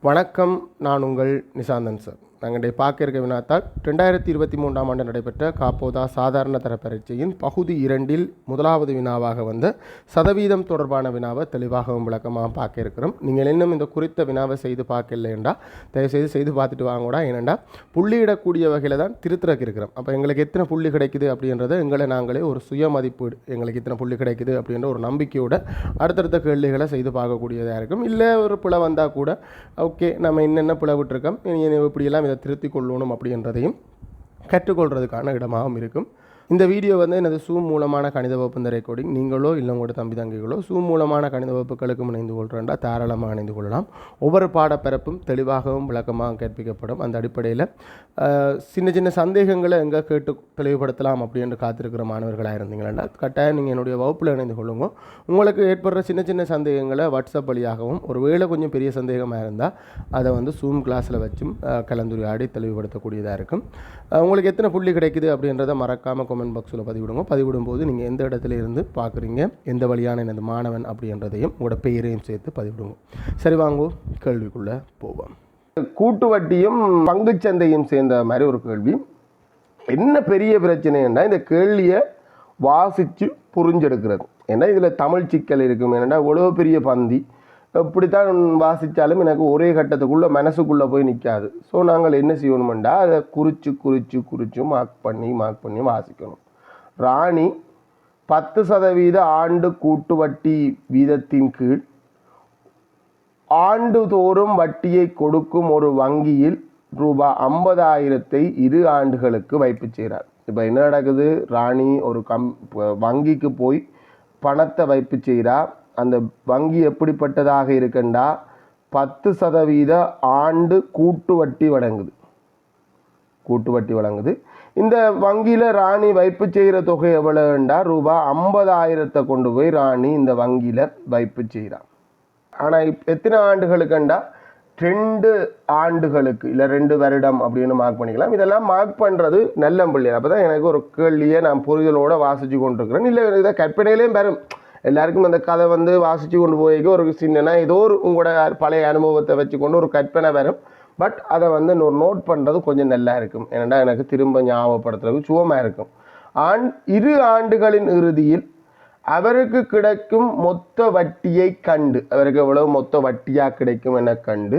வணக்கம். நான் உங்கள் நிசாந்தன் சார். நாங்கள் பார்க்க இருக்க வினாத்தால் ரெண்டாயிரத்தி இருபத்தி மூன்றாம் ஆண்டு நடைபெற்ற காப்போதா சாதாரண தர பரீட்சையின் பகுதி இரண்டில் முதலாவது வினாவாக வந்த சதவீதம் தொடர்பான வினாவை தெளிவாகவும் விளக்கமாக பார்க்க இருக்கிறோம். நீங்கள் இன்னும் இந்த குறித்த வினாவை செய்து பார்க்கலைண்டா தயவுசெய்து செய்து பார்த்துட்டு வாங்கூடா. ஏனெண்டா புள்ளியிடக்கூடிய வகையில் தான் திருத்துறக்கு இருக்கிறோம். அப்போ எங்களுக்கு எத்தனை புள்ளி கிடைக்குது அப்படின்றத எங்களை நாங்களே ஒரு சுய மதிப்பீடு எங்களுக்கு இத்தனை புள்ளி கிடைக்குது அப்படின்ற ஒரு நம்பிக்கையோட அடுத்தடுத்த கேள்விகளை செய்து பார்க்கக்கூடியதாக இருக்கும். இல்லை ஒரு பிழை வந்தால் கூட ஓகே நம்ம என்னென்ன பிழை விட்டுருக்கோம் இப்படியெல்லாம் இதை திருத்திக் கொள்ளணும் அப்படின்றதையும் கற்றுக்கொள்றதுக்கான இடமாகவும் இருக்கும். இந்த வீடியோ வந்து எனது சூம் மூலமான கணித வகுப்பு இந்த ரெக்கார்டிங் நீங்களோ இல்லை உங்களோட தம்பி தங்கைகளோ சூம் மூலமான கணித வகுப்புகளுக்கு இணைந்து கொள்கிறேன்டா தாராளமாக இணைந்து கொள்ளலாம். ஒவ்வொரு பாடப்பிறப்பும் தெளிவாகவும் விளக்கமாக கற்பிக்கப்படும் அந்த அடிப்படையில் சின்ன சின்ன சந்தேகங்களை எங்கே கேட்டு தெளிவுபடுத்தலாம் அப்படின்னு காத்திருக்கிற மாணவர்களாக இருந்தீங்களா கட்டாயம் நீங்கள் என்னுடைய வகுப்பில் இணைந்து கொள்ளுங்க. உங்களுக்கு ஏற்படுற சின்ன சின்ன சந்தேகங்களை வாட்ஸ்அப் வழியாகவும் ஒரு வேளை கொஞ்சம் பெரிய சந்தேகமாக இருந்தால் அதை வந்து சூம் கிளாஸில் வச்சும் கலந்துரையாடி தெளிவுபடுத்தக்கூடியதாக இருக்கும். உங்களுக்கு எத்தனை புள்ளி கிடைக்குது அப்படின்றத மறக்காமல் கமெண்ட் பாக்ஸில் பதிவிடுங்க. பதிவிடும்போது நீங்கள் எந்த இடத்துல இருந்து பார்க்குறீங்க எந்த வழியான எனது மாணவன் அப்படின்றதையும் உங்களோட பெயரையும் சேர்த்து பதிவிடுங்க. சரி வாங்கோ கேள்விக்குள்ளே போவோம். கூட்டு வட்டியும் பங்குச்சந்தையும் சேர்ந்த மாதிரி ஒரு கேள்வி. என்ன பெரிய பிரச்சனைன்னா இந்த கேள்வியை வாசித்து புரிஞ்செடுக்கிறது. ஏன்னா இதில் தமிழ் சிக்கல் இருக்கும். ஏன்னா இவ்வளோ பெரிய பந்தி. இப்படித்தான் வாசித்தாலும் எனக்கு ஒரே கட்டத்துக்குள்ளே மனசுக்குள்ளே போய் நிற்காது ஸோ நாங்கள் என்ன செய்யணுமெண்டா அதை குறித்து குறித்து குறித்து மார்க் பண்ணி மார்க் பண்ணி வாசிக்கணும். ராணி பத்து சதவீத ஆண்டு கூட்டு வட்டி வீதத்தின் கீழ் ஆண்டுதோறும் வட்டியை கொடுக்கும் ஒரு வங்கியில் ரூபாய் ஐம்பதாயிரத்தை இரு ஆண்டுகளுக்கு வைப்பு செய்கிறார். இப்போ என்ன நடக்குது? ராணி ஒரு கம் வங்கிக்கு போய் பணத்தை வைப்பு செய்கிறா. அந்த வங்கி எப்படிப்பட்டதாக இருக்குண்டா? பத்து சதவீத ஆண்டு கூட்டு வட்டி வழங்குது. கூட்டு வட்டி வழங்குது. இந்த வங்கியில் ராணி வைப்பு செய்கிற தொகை எவ்வளோண்டா ரூபாய் ஐம்பதாயிரத்தை கொண்டு போய் ராணி இந்த வங்கியில் வைப்பு செய்கிறான். ஆனால் இப் எத்தனை ஆண்டுகளுக்குண்டா? ரெண்டு ஆண்டுகளுக்கு இல்லை ரெண்டு வருடம் அப்படின்னு மார்க் பண்ணிக்கலாம். இதெல்லாம் மார்க் பண்ணுறது நல்ல பிள்ளைகள் அப்போ தான் எனக்கு ஒரு கேள்வியை நான் புரிதலோடு வாசித்து கொண்டிருக்கிறேன். இல்லை இதை கற்பனையிலேயும் பெறும். எல்லாருக்கும் அந்த கதை வந்து வாசித்து கொண்டு போய்க்கு ஒரு சின்னனா ஏதோ ஒரு உங்களோட பழைய அனுபவத்தை வச்சுக்கொண்டு ஒரு கற்பனை வரும். பட் அதை வந்து ஒரு நோட் பண்ணுறது கொஞ்சம் நல்லா இருக்கும். ஏன்னா எனக்கு திரும்ப ஞாபகப்படுத்துறதுக்கு சுவமாக இருக்கும். ஆண் இரு ஆண்டுகளின் இறுதியில் அவருக்கு கிடைக்கும் மொத்த வட்டியை கண்டு அவருக்கு எவ்வளவு மொத்த வட்டியாக கிடைக்கும் என கண்டு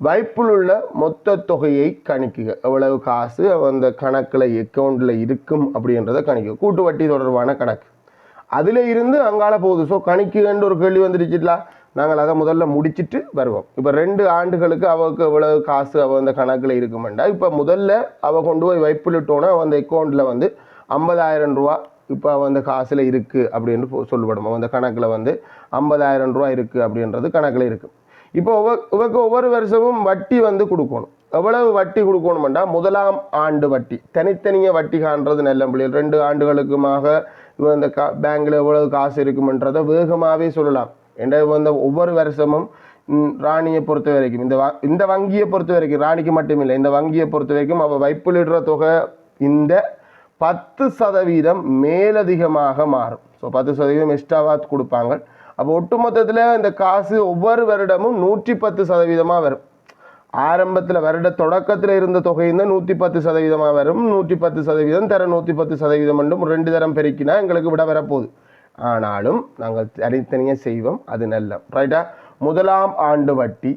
வைப்பில் உள்ள மொத்த தொகையை கணிக்குக. எவ்வளவு காசு அந்த கணக்கில் அக்கௌண்ட்டில் இருக்கும் அப்படின்றத கணிக்க கூட்டு வட்டி தொடர்பான கணக்கு. அதில் இருந்து அங்கால போகுது. ஸோ கணிக்குகன்னு ஒரு கேள்வி வந்துடுச்சுங்களா நாங்கள் அதை முதல்ல முடிச்சிட்டு வருவோம். இப்போ ரெண்டு ஆண்டுகளுக்கு அவளுக்கு இவ்வளவு காசு அவள் அந்த கணக்கில் இருக்குமெண்டா இப்போ முதல்ல அவள் கொண்டு போய் வைப்பிலிட்டோன்னா அந்த அக்கௌண்ட்டில் வந்து ஐம்பதாயிரம் ரூபா இப்போ அவன் அந்த காசில் இருக்குது அப்படின்னு போ- சொல்லப்படும் அவன் அந்த கணக்கில் வந்து ஐம்பதாயிரம் ரூபா இருக்குது அப்படின்றது கணக்கில் இருக்குது இப்போ ஒவ்வொ இவக்கு ஒவ்வொரு வருஷமும் வட்டி வந்து கொடுக்கணும். எவ்வளவு வட்டி கொடுக்கணுமெண்டா முதலாம் ஆண்டு வட்டி. தனித்தனியாக வட்டி காண்றது நல்ல பிள்ளைகள். ரெண்டு ஆண்டுகளுக்குமாக இவன் இந்த கா பேங்கில் எவ்வளவு காசு இருக்குமென்றதை வேகமாகவே சொல்லலாம். ஏன்னா இவன் இந்த ஒவ்வொரு வருஷமும் ராணியை பொறுத்த வரைக்கும் இந்த வ- இந்த வங்கியை பொறுத்த வரைக்கும் ராணிக்கு மட்டுமில்லை இந்த வங்கியை பொறுத்த வரைக்கும் அவள் வைப்பிலிடுற தொகை இந்த பத்து சதவீதம் மேலதிகமாக மாறும். ஸோ பத்து சதவீதம் எக்ஸ்ட்ராவாக கொடுப்பாங்க. அப்போ ஒட்டுமொத்தத்தில் இந்த காசு ஒவ்வொரு வருடமும் நூற்றி பத்து சதவீதமாக வரும். ஆரம்பத்தில் வருட தொடக்கத்தில் இருந்த தொகையும் தான் நூற்றி பத்து சதவீதமாக வரும். நூற்றி பத்து சதவீதம் தர நூற்றி பத்து சதவீதம் மட்டும் ரெண்டு தரம் பெருக்கினா எங்களுக்கு விட வரப்போகுது. ஆனாலும் நாங்கள் தனித்தனியாக செய்வோம். அது நல்ல ரைட்டா முதலாம் ஆண்டு வட்டி.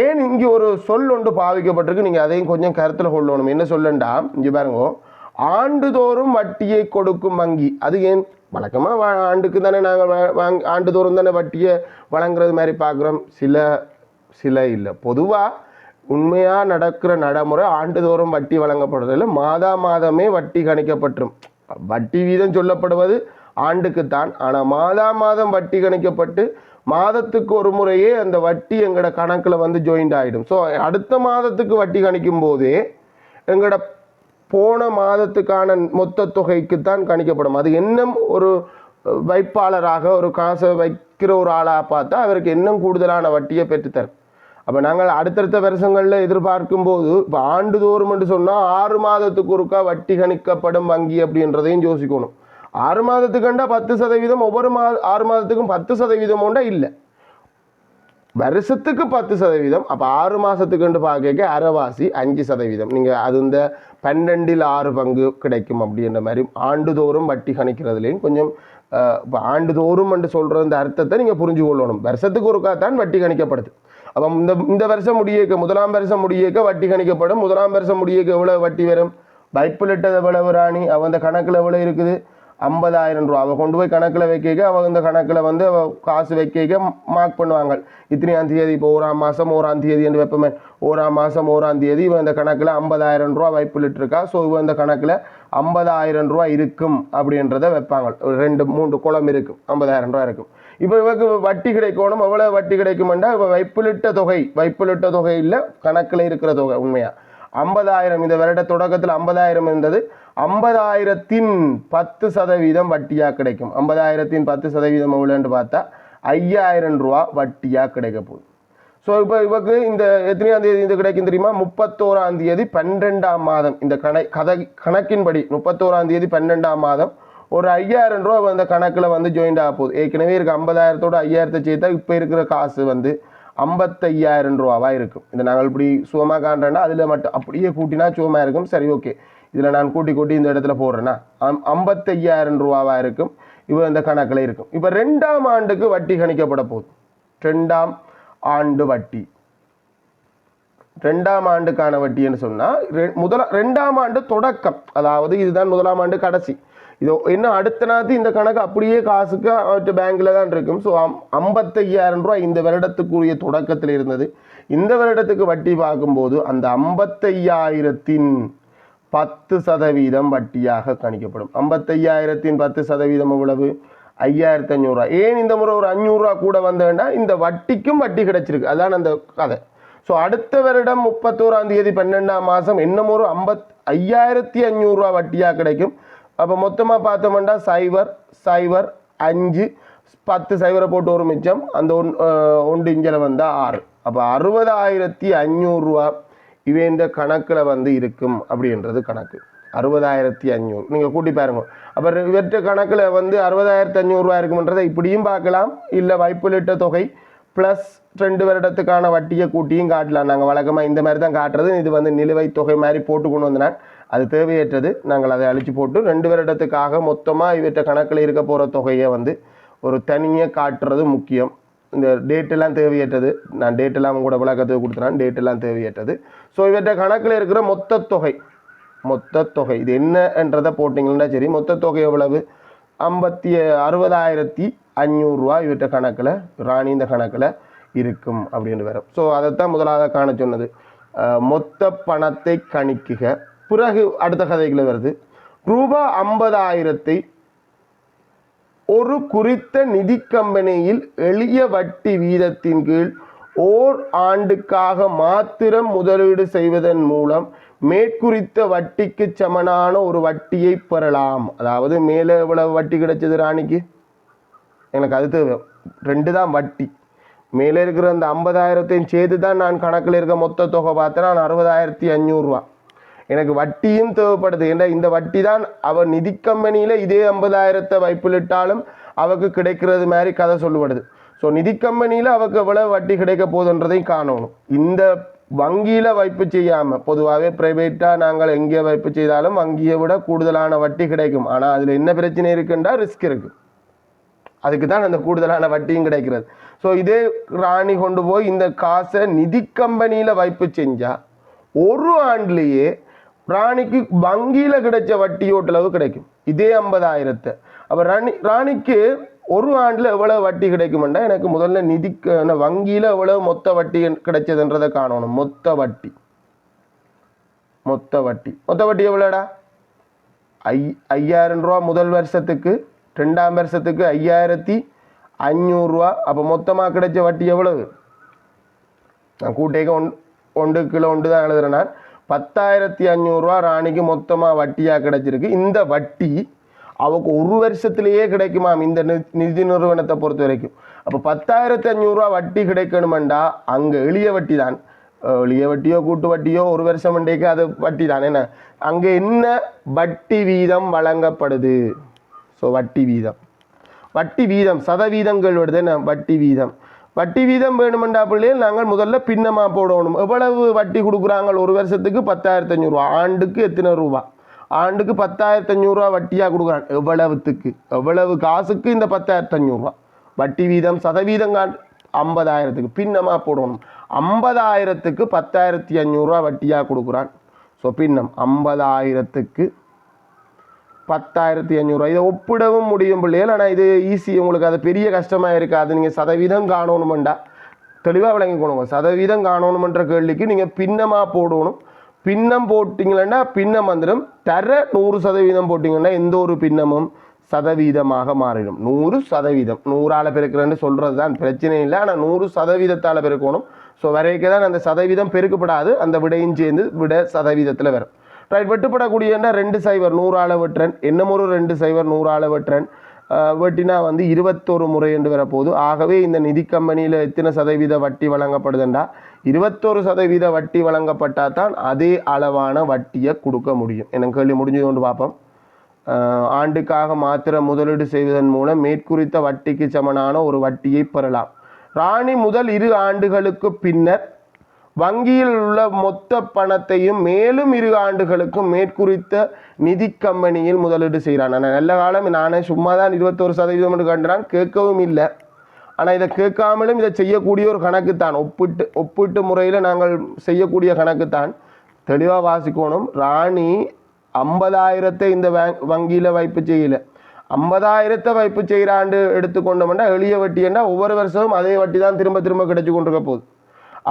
ஏன் இங்கே ஒரு சொல் ஒன்று பாவிக்கப்பட்டிருக்கு? நீங்கள் அதையும் கொஞ்சம் கருத்தில் கொள்ளணும். என்ன சொல்லண்டா? இங்கே பாருங்க. ஆண்டுதோறும் வட்டியை கொடுக்கும் வங்கி. அது ஏன்? வழக்கமாக ஆண்டுக்கு தானே நாங்கள் வாங் ஆண்டுதோறும் தானே வட்டியை வழங்குறது மாதிரி பார்க்குறோம். சில சில இல்லை. பொதுவாக உண்மையாக நடக்கிற நடைமுறை ஆண்டுதோறும் வட்டி வழங்கப்படுறதில்ல மாதா மாதமே வட்டி கணிக்கப்பட்டுரும். வட்டி வீதம் சொல்லப்படுவது ஆண்டுக்குத்தான் ஆனால் மாதா மாதம் வட்டி கணிக்கப்பட்டு மாதத்துக்கு ஒரு முறையே அந்த வட்டி எங்களோட கணக்கில் வந்து ஜாயிண்ட் ஆகிடும் ஸோ அடுத்த மாதத்துக்கு வட்டி கணிக்கும் போதே எங்களோட போன மாதத்துக்கான மொத்த தொகைக்கு தான் கணிக்கப்படும். அது இன்னும் ஒரு வைப்பாளராக ஒரு காசை வைக்கிற ஒரு ஆளாக பார்த்தா அவருக்கு இன்னும் கூடுதலான வட்டியை பெற்றுத்தரும். அப்போ நாங்கள் அடுத்தடுத்த வருஷங்களில் எதிர்பார்க்கும் போது இப்போ ஆண்டுதோறும் என்று சொன்னால் ஆறு மாதத்துக்கு ஒருக்கா வட்டி கணிக்கப்படும் வங்கி அப்படின்றதையும் யோசிக்கணும். ஆறு மாதத்துக்குண்டா பத்து சதவீதம் ஒவ்வொரு மா ஆறு மாதத்துக்கும் பத்து சதவீதம் உண்டா இல்லை. வருஷத்துக்கு பத்து சதவீதம் அப்போ ஆறு மாதத்துக்குண்டு பார்க்க அரைவாசி அஞ்சு சதவீதம். நீங்கள் அது இந்த பன்னெண்டில் ஆறு பங்கு கிடைக்கும் அப்படின்ற மாதிரி ஆண்டுதோறும் வட்டி கணிக்கிறதுலேயும் கொஞ்சம் இப்போ ஆண்டுதோறும் என்று சொல்கிற இந்த அர்த்தத்தை நீங்கள் புரிஞ்சு கொள்ளணும். வருஷத்துக்கு ஒருக்கா தான் வட்டி கணிக்கப்படுது. அப்போ இந்த இந்த வருஷம் முடியக்க முதலாம் வருஷம் முடியக்க வட்டி கணிக்கப்படும். முதலாம் வருஷம் முடியக்க எவ்வளோ வட்டி வரும்? பைப்பில் இட்டது எவ்வளவு ராணி? அவன் அந்த கணக்கில் எவ்வளோ இருக்குது? ஐம்பதாயிரம் ரூபா அவள் கொண்டு போய் கணக்கில் வைக்க அவள் இந்த கணக்கில் வந்து காசு வைக்க மார்க் பண்ணுவாங்க. இத்தனையாம் தேதி இப்போ ஓராம் மாதம் ஓராம் தேதி என்று வைப்பமே. ஓராம் மாதம் ஓராம் தேதி இவன் இந்த கணக்கில் ஐம்பதாயிரம் ரூபா வைப்பில் இருக்கா ஸோ இவன் இந்த கணக்கில் ஐம்பதாயிரம் ரூபா இருக்கும் அப்படின்றத வைப்பாங்க. ஒரு ரெண்டு மூன்று குளம் இருக்கும். ஐம்பதாயிரம் ரூபா இருக்கும். இப்போ இவருக்கு வட்டி கிடைக்கணும். எவ்வளோ வட்டி கிடைக்குமெண்டா இப்போ வைப்பிலிட்ட தொகை. வைப்பிலிட்ட தொகை இல்லை கணக்கில் இருக்கிற தொகை உண்மையாக ஐம்பதாயிரம். இந்த வருட தொடக்கத்தில் ஐம்பதாயிரம் இருந்தது. ஐம்பதாயிரத்தின் பத்து சதவீதம் வட்டியாக கிடைக்கும். ஐம்பதாயிரத்தின் பத்து சதவீதம் எவ்வளோன்னு பார்த்தா ஐயாயிரம் ரூபா வட்டியாக கிடைக்க போகுது. ஸோ இப்போ இவக்கு இந்த எத்தனையாம் தேதி இது கிடைக்கும் தெரியுமா? முப்பத்தோராம் தேதி பன்னெண்டாம் மாதம். இந்த கணை கதை கணக்கின்படி முப்பத்தோராம் தேதி பன்னெண்டாம் மாதம் ஒரு ஐயாயிரம் ரூபா அந்த கணக்கில் வந்து ஜாயின்ட் ஆக போகுது. ஏற்கனவே இருக்க ஐம்பதாயிரத்தோட ஐயாயிரத்தை சேர்த்தா இப்போ இருக்கிற காசு வந்து ஐம்பத்தையாயிரம் ரூபாவாக இருக்கும். இதை நாங்கள் இப்படி சுகமாக காண்றேன்னா அதில் மட்டும் அப்படியே கூட்டினா சுகமாக இருக்கும். சரி ஓகே. இதில் நான் கூட்டி கூட்டி இந்த இடத்துல போடுறேன்னா அம் ஐம்பத்தையாயிரம் ரூபாவாக இருக்கும். இவ இந்த கணக்கில் இருக்கும். இப்போ ரெண்டாம் ஆண்டுக்கு வட்டி கணிக்கப்பட போகுது. ரெண்டாம் ஆண்டு வட்டி. ரெண்டாம் ஆண்டுக்கான வட்டின்னு சொன்னால் ரெ முதல ரெண்டாம் ஆண்டு தொடக்கம். அதாவது இதுதான் முதலாம் ஆண்டு கடைசி. இது என்ன அடுத்த நாத்து இந்த கணக்கு அப்படியே காசுக்கு அவற்று பேங்க்ல தான் இருக்கும். ஸோ ஐம்பத்தையாயிரம் ரூபாய் இந்த வருடத்துக்குரிய தொடக்கத்தில் இருந்தது. இந்த வருடத்துக்கு வட்டி பார்க்கும்போது அந்த ஐம்பத்தையாயிரத்தின் பத்து சதவீதம் வட்டியாக கணிக்கப்படும். ஐம்பத்தையாயிரத்தின் பத்து சதவீதம் எவ்வளவு? ஐயாயிரத்தி அஞ்சூறுரூவா ஏன் இந்த முறை ஒரு அஞ்சூறுரூவா கூட வந்தேன்னா இந்த வட்டிக்கும் வட்டி கிடைச்சிருக்கு. அதான் அந்த கதை. ஸோ அடுத்த வருடம் முப்பத்தோராம் தேதி பன்னெண்டாம் மாதம் இன்னும் ஒரு ஐம்பத் ஐயாயிரத்தி அஞ்சூறுரூவா வட்டியாக கிடைக்கும். அப்போ மொத்தமாக பார்த்தோம்னா சைபர் சைபர் அஞ்சு பத்து சைபரை போட்டு ஒரு மிச்சம். அந்த ஒன் ஒன்று இஞ்சில் வந்தால் ஆறு. அப்போ அறுபதாயிரத்தி அஞ்சூறுரூவா இவன்ற கணக்கில் வந்து இருக்கும் அப்படின்றது கணக்கு. அறுபதாயிரத்தி அஞ்சூறு நீங்கள் கூட்டி பாருங்க. அப்போ இவற்ற கணக்கில் வந்து அறுபதாயிரத்தி அஞ்சூறுரூவா இருக்குமன்றதை இப்படியும் பார்க்கலாம். இல்லை வைப்புலிட்ட தொகை ப்ளஸ் ரெண்டு வருடத்துக்கான வட்டியை கூட்டியும் காட்டலாம். நாங்கள் வழக்கமாக இந்த மாதிரி தான் காட்டுறது. இது வந்து நிலுவைத் தொகை மாதிரி போட்டு கொண்டு வந்தேன். அது தேவையற்றது. நாங்கள் அதை அழிச்சு போட்டு ரெண்டு வருடத்துக்காக மொத்தமாக இவற்ற கணக்கில் இருக்க போகிற தொகையை வந்து ஒரு தனியாக காட்டுறது முக்கியம். இந்த டேட்டெல்லாம் தேவையற்றது. நான் டேட்டெல்லாம் கூட விளக்கத்துக்கு கொடுத்துறேன் டேட்டெல்லாம் தேவையற்றது. ஸோ இவற்ற கணக்கில் இருக்கிற மொத்த தொகை மொத்த தொகை இது என்னன்றதை போட்டிங்கன்னா சரி மொத்த தொகை எவ்வளவு? ஐம்பத்தி அறுபதாயிரத்தி அஞ்சூறுரூவா இவற்ற கணக்கில் ராணி இந்த கணக்கில் இருக்கும் அப்படின்னு வரும். ஸோ அதைத்தான் முதலாக காண சொன்னது. மொத்த பணத்தை கணிக்குக. பிறகு அடுத்த கதைகளை வருது. ரூபா ஐம்பதாயிரத்தை ஒரு குறித்த நிதி கம்பெனியில் எளிய வட்டி வீதத்தின் கீழ் ஓர் ஆண்டுக்காக மாத்திரம் முதலீடு செய்வதன் மூலம் மேற்குறித்த வட்டிக்கு சமனான ஒரு வட்டியை பெறலாம். அதாவது மேலே எவ்வளவு வட்டி கிடைச்சது ராணிக்கு? எனக்கு அது தேவை. ரெண்டு தான் வட்டி. மேலே இருக்கிற அந்த ஐம்பதாயிரத்தையும் சேர்த்து தான் நான் கணக்கில் இருக்க மொத்த தொகை பார்த்தேன்னா நான் அறுபதாயிரத்தி அஞ்சூறுரூவா எனக்கு வட்டியும் தேவைப்படுது. ஏன்னா இந்த வட்டி தான் அவர் நிதி கம்பெனியில் இதே ஐம்பதாயிரத்தை வைப்பிலிட்டாலும் அவக்கு கிடைக்கிறது மாதிரி கதை சொல்லப்படுது ஸோ நிதி கம்பெனியில் அவருக்கு எவ்வளோ வட்டி கிடைக்க போகுதுன்றதையும் காணணும். இந்த வங்கியில் வைப்பு செய்யாமல் பொதுவாகவே ப்ரைவேட்டாக நாங்கள் எங்கே வைப்பு செய்தாலும் வங்கியை விட கூடுதலான வட்டி கிடைக்கும். ஆனால் அதில் என்ன பிரச்சனை இருக்குன்றா ரிஸ்க் இருக்குது அதுக்கு தான் அந்த கூடுதலான வட்டியும் கிடைக்கிறது. ஸோ இதே ராணி கொண்டு போய் இந்த காசை நிதி கம்பெனியில் வைப்பு செஞ்சால் ஒரு ஆண்டுலேயே ராணிக்கு வங்கியில் கிடைச்ச வட்டி ஓட்டளவு கிடைக்கும். இதே ஐம்பதாயிரத்தை. அப்போ ராணி ராணிக்கு ஒரு ஆண்டில் எவ்வளோ வட்டி கிடைக்குமெண்டா? எனக்கு முதல்ல நிதி வங்கியில் எவ்வளோ மொத்த வட்டி கிடைச்சதுன்றதை காணணும். மொத்த வட்டி. மொத்த வட்டி. மொத்த வட்டி எவ்வளோடா? ஐ ஐயாயிரம் ரூபா முதல் வருஷத்துக்கு ரெண்டாம் வருஷத்துக்கு ஐயாயிரத்தி அஞ்சூறுரூவா அப்போ மொத்தமாக கிடைச்ச வட்டி எவ்வளவு? நான் கூட்டேக்க ஒன் ஒன்று கிலோ ஒன்று தான் எழுதுகிறேன் நான். பத்தாயிரத்தி அஞ்சூறுரூவா ராணிக்கு மொத்தமாக வட்டியாக கிடைச்சிருக்கு. இந்த வட்டி அவக்கு ஒரு வருஷத்துலேயே கிடைக்குமாம் இந்த நி- நிதி நிறுவனத்தை பொறுத்த வரைக்கும். அப்போ பத்தாயிரத்தி அஞ்சூறுரூவா வட்டி கிடைக்கணுமெண்டா அங்கே எளிய வட்டி தான் எளிய வட்டியோ கூட்டு வட்டியோ ஒரு வருஷம் மண்டேக்கு அது வட்டி தான் என்ன? அங்கே என்ன வட்டி வீதம் வழங்கப்படுது? ஸோ வட்டி வீதம். வட்டி வீதம் சதவீதங்கள் வருது. என்ன? வட்டி வீதம். வட்டி வீதம் வேணுமெண்டா பிள்ளைகள் நாங்கள் முதல்ல பின்னமாக போடணும். எவ்வளவு வட்டி கொடுக்குறாங்க ஒரு வருஷத்துக்கு பத்தாயிரத்தி அஞ்சூறுரூவா ஆண்டுக்கு எத்தனை ரூபா? ஆண்டுக்கு பத்தாயிரத்தி அஞ்சூறுரூவா வட்டியாக கொடுக்குறாங்க எவ்வளவுத்துக்கு? எவ்வளவு காசுக்கு இந்த பத்தாயிரத்தி அஞ்சூறுரூவா வட்டி வீதம் சதவீதம் காண் ஐம்பதாயிரத்துக்கு பின்னமாக போடணும். ஐம்பதாயிரத்துக்கு பத்தாயிரத்தி அஞ்சூறுரூவா வட்டியாக கொடுக்குறான். ஸோ பின்னம் ஐம்பதாயிரத்துக்கு பத்தாயிரத்தி அஞ்சூறுரூவா இதை ஒப்பிடவும் முடியும் பிள்ளைகள் ஆனால் இது ஈஸி உங்களுக்கு அது பெரிய கஷ்டமாக இருக்காது நீங்கள் சதவீதம் காணணுமெண்டா. தெளிவாக விளங்கிக்கணுங்க சதவீதம் காணணுமென்ற கேள்விக்கு நீங்கள் பின்னமாக போடணும். பின்னம் போட்டிங்கன்னா பின்னம் வந்துடும் தர நூறு சதவீதம் போட்டிங்கன்னா எந்த ஒரு பின்னமும் சதவீதமாக மாறிடும். நூறு சதவீதம். நூறால் பெருக்கிறேன்னு சொல்கிறது தான் பிரச்சனை இல்லை. ஆனால் நூறு சதவீதத்தால் பெருக்கணும். ஸோ வரைக்கும் தான் அந்த சதவீதம் பெருக்கப்படாது. அந்த விடையும் சேர்ந்து விட சதவீதத்தில் வரும். ரைட் வெட்டுப்படக்கூடியன்னா ரெண்டு சைவர் நூறு வெட்டுறன். என்னமொரு ஒரு ரெண்டு சைவர் நூறு வெட்டுறன். வெட்டினா வந்து இருபத்தொரு முறை என்று வரப்போகுது. ஆகவே இந்த நிதி கம்பெனியில் எத்தனை சதவீத வட்டி வழங்கப்படுதுண்டா? இருபத்தொரு சதவீத வட்டி வழங்கப்பட்டால் தான் அதே அளவான வட்டியை கொடுக்க முடியும். எனக்கு கேள்வி முடிஞ்சது கொண்டு பார்ப்போம். ஆண்டுக்காக மாத்திர முதலீடு செய்வதன் மூலம் மேற்குறித்த வட்டிக்கு சமனான ஒரு வட்டியை பெறலாம். ராணி முதல் இரு ஆண்டுகளுக்கு பின்னர் வங்கியில் உள்ள மொத்த பணத்தையும் மேலும் இரு ஆண்டுகளுக்கும் மேற்குறித்த நிதி கம்பெனியில் முதலீடு செய்கிறான். நான் நல்ல காலம் நானே சும்மா தான் இருபத்தோரு சதவீதம் என்று கண்டான். கேட்கவும் இல்லை. ஆனால் இதை கேட்காமலும் இதை செய்யக்கூடிய ஒரு கணக்கு தான் ஒப்பிட்டு ஒப்பிட்டு முறையில் நாங்கள் செய்யக்கூடிய கணக்கு தான் தெளிவாக வாசிக்கணும். ராணி ஐம்பதாயிரத்தை இந்த வங்கியில் வைப்பு செய்யல. ஐம்பதாயிரத்தை வைப்பு செய்கிறாண்டு எடுத்துக்கொண்டோம்னா எளிய வட்டி என்றால் ஒவ்வொரு வருஷமும் அதே வட்டி தான் திரும்ப திரும்ப கிடைச்சி கொண்டிருக்க போகுது.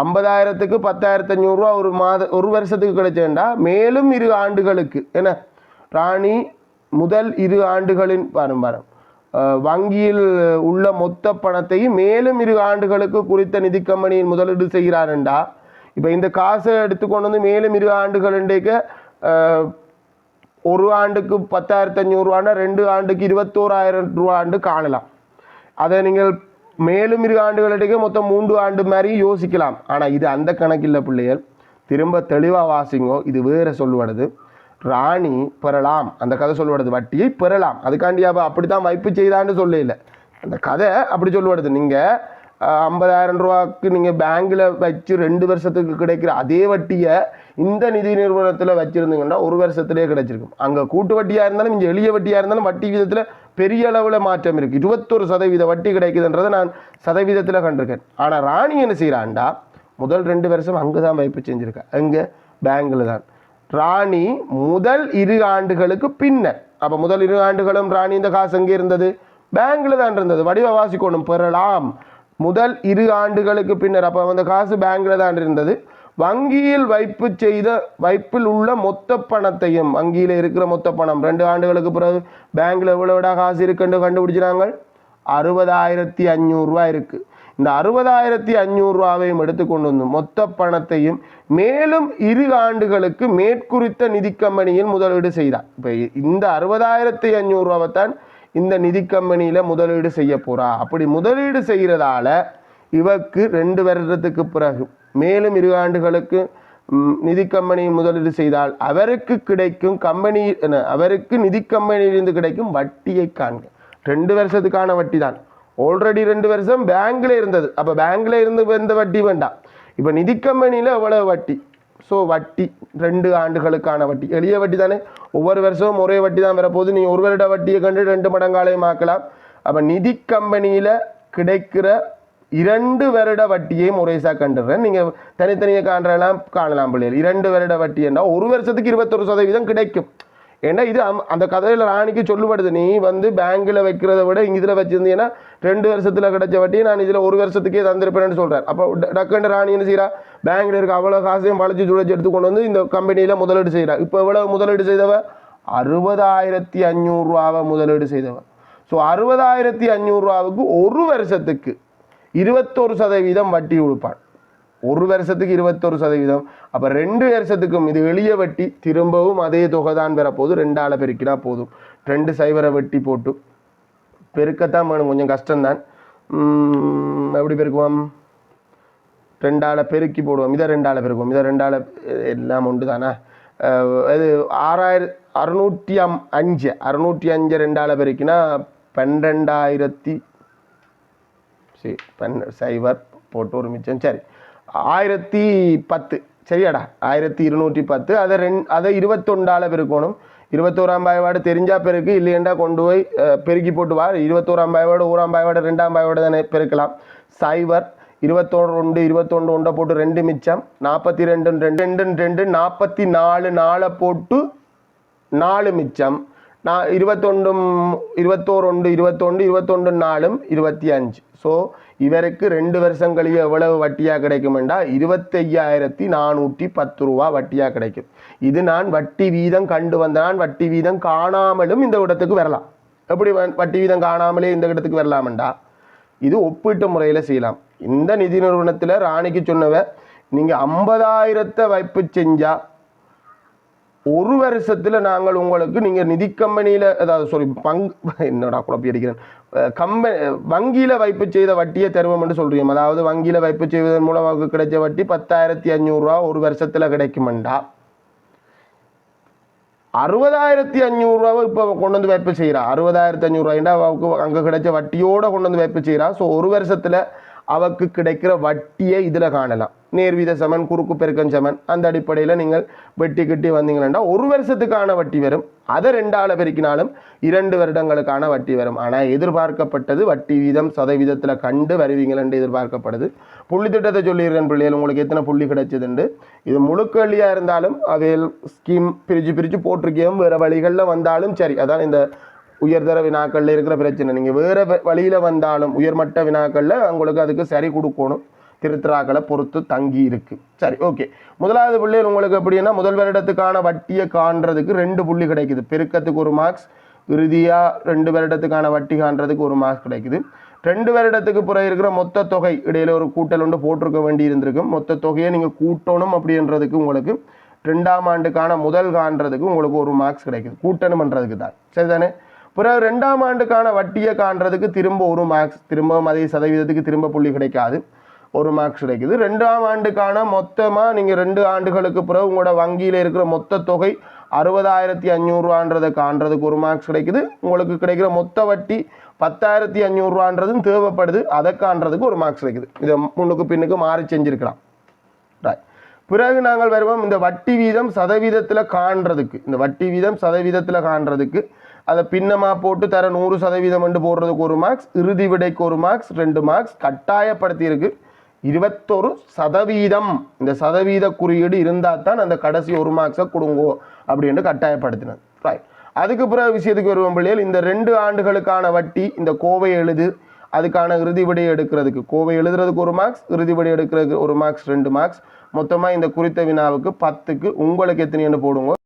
ஐம்பதாயிரத்துக்கு பத்தாயிரத்து அஞ்சூறுரூவா ஒரு மாத ஒரு வருஷத்துக்கு கிடைச்சேன்டா. மேலும் இரு ஆண்டுகளுக்கு. என்ன? ராணி முதல் இரு ஆண்டுகளின் பாரும் வங்கியில் உள்ள மொத்த பணத்தையும் மேலும் இரு ஆண்டுகளுக்கு குறித்த நிதி கம்பெனியில் முதலீடு செய்கிறாருண்டா. இப்போ இந்த காசை எடுத்துக்கொண்டு வந்து மேலும் இரு ஆண்டுகளுண்டேக்க ஒரு ஆண்டுக்கு பத்தாயிரத்து அஞ்சூறுரூவான்னா ரெண்டு ஆண்டுக்கு இருபத்தோராயிரம் ரூபாண்டு காணலாம். அதை நீங்கள் மேலும் இரு ஆண்டுகளுக்கு மொத்தம் மூன்று ஆண்டு மாதிரி யோசிக்கலாம். ஆனால் இது அந்த கணக்கில் பிள்ளைகள். திரும்ப தெளிவாக வாசிங்கோ இது வேற சொல்லுவடுது. ராணி பெறலாம். அந்த கதை சொல்லுவடுது. வட்டியை பெறலாம். அதுக்காண்டி அப்போ அப்படி தான் வைப்பு செய்தான்னு சொல்லல அந்த கதை அப்படி சொல்லுவடுது. நீங்கள் ஐம்பதாயிரம் ரூபாய்க்கு நீங்கள் பேங்க்கில் வச்சு ரெண்டு வருஷத்துக்கு கிடைக்கிற அதே வட்டியை இந்த நிதி நிறுவனத்தில் வச்சுருந்தீங்கன்னா ஒரு வருஷத்துலேயே கிடச்சிருக்கும். அங்கே கூட்டு வட்டியாக இருந்தாலும் இங்கே எளிய வட்டியாக இருந்தாலும் வட்டி விதத்தில் பெரிய அளவில் மாற்றம் இருக்குது இருபத்தொரு சதவீத வட்டி கிடைக்குதுன்றதை நான் சதவீதத்தில் கண்டிருக்கேன். ஆனால் ராணி என்ன செய்கிறான்டா முதல் ரெண்டு வருஷம் அங்கே தான் வைப்பு செஞ்சுருக்கா. எங்கே? பேங்கில் தான். ராணி முதல் இரு ஆண்டுகளுக்கு பின்னர் அப்போ முதல் இரு ஆண்டுகளும் ராணி இந்த காசு எங்கே இருந்தது? பேங்கில் தான் இருந்தது. வடிவ வாசிக்கணும் பெறலாம். முதல் இரு ஆண்டுகளுக்கு பின்னர் அப்போ அந்த காசு பேங்கில் தான் இருந்தது. வங்கியில் வைப்பு செய்த வைப்பில் உள்ள மொத்த பணத்தையும் வங்கியில் இருக்கிற மொத்த பணம் ரெண்டு ஆண்டுகளுக்கு பிறகு பேங்கில் எவ்வளோடா காசு இருக்குன்னு கண்டுபிடிச்சினாங்க அறுபதாயிரத்தி அஞ்சூறுரூவா இருக்குது இந்த அறுபதாயிரத்தி அஞ்சூறுரூவாவையும் எடுத்துக்கொண்டு வந்து மொத்த பணத்தையும் மேலும் இரு ஆண்டுகளுக்கு மேற்குறித்த நிதி கம்பெனியில் முதலீடு செய்தார். இப்போ இந்த அறுபதாயிரத்தி அஞ்சூறுரூவாவை தான் இந்த நிதி கம்பெனியில் முதலீடு செய்ய போகிறா அப்படி முதலீடு செய்கிறதால இவருக்கு ரெண்டு வருடத்துக்கு பிறகு மேலும் இரு ஆண்டுகளுக்கு நிதி கம்பெனியில் முதலீடு செய்தால் அவருக்கு கிடைக்கும் கம்பெனி அவருக்கு நிதி கம்பெனியிலிருந்து கிடைக்கும் வட்டியை காண்க. ரெண்டு வருஷத்துக்கான வட்டி தான் ஆல்ரெடி ரெண்டு வருஷம் பேங்க்ல இருந்தது. அப்போ பேங்க்ல இருந்து வந்த வட்டி வேண்டாம். இப்போ நிதி கம்பெனியில் எவ்வளவு வட்டி? ஸோ வட்டி ரெண்டு ஆண்டுகளுக்கான வட்டி. எளிய வட்டி தானே? ஒவ்வொரு வருஷமும் ஒரே வட்டி தான் வரப்போகுது. நீ ஒரு வருட வட்டியை கண்டு ரெண்டு மடங்காலையும் ஆக்கலாம். அப்போ நிதி கம்பெனியில் கிடைக்கிற இரண்டு வருட வட்டியை முறைசாக கண்டுறேன். நீங்கள் தனித்தனியாக காண்றலாம் காணலாம் பிள்ளைகள். இரண்டு வருட வட்டி என்றால் ஒரு வருஷத்துக்கு இருபத்தொரு சதவீதம் கிடைக்கும். ஏன்னா இது அம்- அந்த கதையில் ராணிக்கு சொல்லுபடுது நீ வந்து பேங்க்கில் வைக்கிறத விட இங்கே இதில் வச்சுருந்தீங்கன்னா ரெண்டு வருஷத்தில் கிடைச்ச வட்டியை நான் இதில் ஒரு வருஷத்துக்கே தந்திருப்பேன்னு சொல்கிறேன் அப்போ டக்குன்ற டக்குன்னு ராணி என்ன செய்கிறா பேங்க்ல இருக்க அவ்வளோ காசையும் வளைச்சி சுழச்சி எடுத்து கொண்டு வந்து இந்த கம்பெனியில் முதலீடு செய்கிறா இப்போ எவ்வளோ முதலீடு செய்தவ? அறுபதாயிரத்தி அஞ்சூறுரூவாவை முதலீடு செய்தவ. ஸோ அறுபதாயிரத்தி அஞ்சூறுரூவாவுக்கு ஒரு வருஷத்துக்கு இருபத்தொரு சதவீதம் வட்டி கொடுப்பான் ஒரு வருஷத்துக்கு இருபத்தொரு சதவீதம். அப்போ ரெண்டு வருஷத்துக்கும் இது எளிய வட்டி திரும்பவும் அதே தொகை தான் பெறப்போகுது. ரெண்டால பெருக்கினா போதும். ரெண்டு சைவரை வெட்டி போட்டு. பெருக்கத்தான் வேணும் கொஞ்சம் கஷ்டம்தான். எப்படி பெருக்குவோம்? ரெண்டாளை பெருக்கி போடுவோம். இதை ரெண்டால பெருக்குவோம். இதை ரெண்டால எல்லாம் உண்டு தானே இது ஆறாயிரம் அறுநூற்றி அம் அஞ்சு. அறுநூற்றி அஞ்சு ரெண்டால பெருக்கினா பன்னெண்டாயிரத்தி சரி பன் சைபர் போட்டு ஒரு மிச்சம் சரி. ஆயிரத்தி பத்து சரியாடா. ஆயிரத்தி இருநூற்றி பத்து அதை ரெண் அதை இருபத்தொண்டால பெருக்கணும் இருபத்தோராம் பாய்வாடு தெரிஞ்சா பெருக்கு இல்லையண்டா கொண்டு போய் பெருக்கி போட்டு வா. இருபத்தோராம் பாய்வாடு ஓராம் பாய்வாடு ரெண்டாம் பாய்வாடு தானே பெருக்கலாம். சைபர் இருபத்தொன்று ரெண்டு இருபத்தொன்று ஒன்றை போட்டு ரெண்டு மிச்சம். நாற்பத்தி ரெண்டு ரெண்டு ரெண்டு ரெண்டு நாற்பத்தி நாலு நாளை போட்டு நாலு மிச்சம். நான் இருபத்தொண்டும் இருபத்தோரு ஒன்று இருபத்தொன்று இருபத்தொன்று நாலும் இருபத்தி அஞ்சு ஸோ இவருக்கு ரெண்டு வருஷம் எவ்வளவு வட்டியாக கிடைக்கும்டா இருபத்தையாயிரத்தி நானூற்றி பத்து ரூபா வட்டியாக கிடைக்கும். இது நான் வட்டி வீதம் கண்டு வந்த நான் வட்டி வீதம் காணாமலும் இந்த இடத்துக்கு வரலாம். எப்படி வட்டி வீதம் காணாமலே இந்த இடத்துக்கு வரலாமண்டா இது ஒப்பீட்டு முறையில் செய்யலாம். இந்த நிதி நிறுவனத்தில் ராணிக்கு சொன்னவ நீங்கள் ஐம்பதாயிரத்தை வைப்பு செஞ்சால் ஒரு வருஷத்தில் நாங்கள் உங்களுக்கு நீங்கள் நிதி கம்பெனியில் அதாவது சாரி பங்கு என்னடா குழப்பி அடிக்கிறேன். கம்பெனி வங்கியில் வைப்பு செய்த வட்டியை தருவோம் என்று சொல்கிறீங்க அதாவது வங்கியில் வைப்பு செய்வதன் மூலம் அவருக்கு கிடைச்ச வட்டி பத்தாயிரத்தி அஞ்சூறுரூவா ஒரு வருஷத்தில் கிடைக்குமெண்டா? அறுபதாயிரத்தி அஞ்சூறுரூவா இப்போ கொண்டு வந்து வைப்பு செய்கிறா அறுபதாயிரத்தி அஞ்சூறுரூவாய்ண்டா அவருக்கு அங்கே கிடைச்ச வட்டியோடு கொண்டு வந்து வைப்பு செய்கிறா ஸோ ஒரு வருஷத்தில் அவக்கு கிடைக்கிற வட்டியை இதில் காணலாம். நேர்வீத சமன் குறுக்கு பெருக்கம் சமன். அந்த அடிப்படையில் நீங்கள் வெட்டி கட்டி வந்தீங்கன்னா ஒரு வருஷத்துக்கான வட்டி வரும். அதை ரெண்டால் பெருக்கினாலும் இரண்டு வருடங்களுக்கான வட்டி வரும். ஆனால் எதிர்பார்க்கப்பட்டது வட்டி வீதம் சதவீதத்தில் கண்டு வருவீங்களென்று எதிர்பார்க்கப்படுது. புள்ளி திட்டத்தை சொல்லியிருக்கேன் பிள்ளைகள் உங்களுக்கு எத்தனை புள்ளி கிடைச்சதுண்டு? இது முழுக்கள்ளியாக இருந்தாலும் அவையில் ஸ்கீம் பிரித்து பிரித்து போட்டிருக்கேன். வேறு வழிகளில் வந்தாலும் சரி. அதான் இந்த உயர்தர வினாக்களில் இருக்கிற பிரச்சனை. நீங்கள் வேறு வழியில் வந்தாலும் உயர்மட்ட வினாக்களில் உங்களுக்கு அதுக்கு சரி கொடுக்கணும். திருத்தராக்களை பொறுத்து தங்கி இருக்கு. சரி ஓகே. முதலாவது பிள்ளைகள் உங்களுக்கு எப்படின்னா முதல் வருடத்துக்கான வட்டியை காண்றதுக்கு ரெண்டு புள்ளி கிடைக்குது. பெருக்கத்துக்கு ஒரு மார்க்ஸ் இறுதியாக ரெண்டு வருடத்துக்கான வட்டி காண்றதுக்கு ஒரு மார்க்ஸ் கிடைக்குது. ரெண்டு வருடத்துக்கு பிறகு இருக்கிற மொத்த தொகை இடையில ஒரு கூட்டல் ஒன்று போட்டிருக்க வேண்டி இருந்திருக்கும் மொத்த தொகையை நீங்கள் கூட்டணும் அப்படின்றதுக்கு உங்களுக்கு ரெண்டாம் ஆண்டுக்கான முதல் காண்றதுக்கு உங்களுக்கு ஒரு மார்க்ஸ் கிடைக்குது. கூட்டணும் பண்ணுறதுக்கு தான். சரிதானே? பிறகு ரெண்டாம் ஆண்டுக்கான வட்டியை காண்றதுக்கு திரும்ப ஒரு மார்க்ஸ் திரும்ப அதே சதவீதத்துக்கு திரும்ப புள்ளி கிடைக்காது. ஒரு மார்க்ஸ் கிடைக்குது. ரெண்டாம் ஆண்டுக்கான மொத்தமாக நீங்கள் ரெண்டு ஆண்டுகளுக்கு பிறகு உங்களோட வங்கியில் இருக்கிற மொத்த தொகை அறுபதாயிரத்தி அஞ்சூறுவான்றதை காண்றதுக்கு ஒரு மார்க்ஸ் கிடைக்குது. உங்களுக்கு கிடைக்கிற மொத்த வட்டி பத்தாயிரத்தி அஞ்சூறுவான்றதும் தேவைப்படுது. அதை காண்றதுக்கு ஒரு மார்க்ஸ் கிடைக்குது. இதை முன்னுக்கு பின்னுக்கு மாறி செஞ்சுருக்கலாம். Right. பிறகு நாங்கள் வருவோம். இந்த வட்டி வீதம் சதவீதத்தில் காண்றதுக்கு. இந்த வட்டி வீதம் சதவீதத்தில் காண்றதுக்கு அதை பின்னமாக போட்டு தர நூறு சதவீதம் என்று போடுறதுக்கு ஒரு மார்க்ஸ் இறுதி விடைக்கு ஒரு மார்க்ஸ் ரெண்டு மார்க்ஸ் கட்டாயப்படுத்தியிருக்கு. இருபத்தொரு சதவீதம். இந்த சதவீத குறியீடு இருந்தால் தான் அந்த கடைசி ஒரு மார்க்ஸை கொடுங்கோ அப்படின்னு கட்டாயப்படுத்தினது. ரைட் அதுக்கு பிறகு விஷயத்துக்கு வருவோம் பிள்ளைகள். இந்த ரெண்டு ஆண்டுகளுக்கான வட்டி இந்த கோவை எழுது அதுக்கான இறுதி விடை எடுக்கிறதுக்கு. கோவை எழுதுறதுக்கு ஒரு மார்க்ஸ் இறுதி விடை எடுக்கிறதுக்கு ஒரு மார்க்ஸ் ரெண்டு மார்க்ஸ் மொத்தமாக இந்த குறித்த வினாவுக்கு பத்துக்கு உங்களுக்கு எத்தனைன்னு போடுங்க.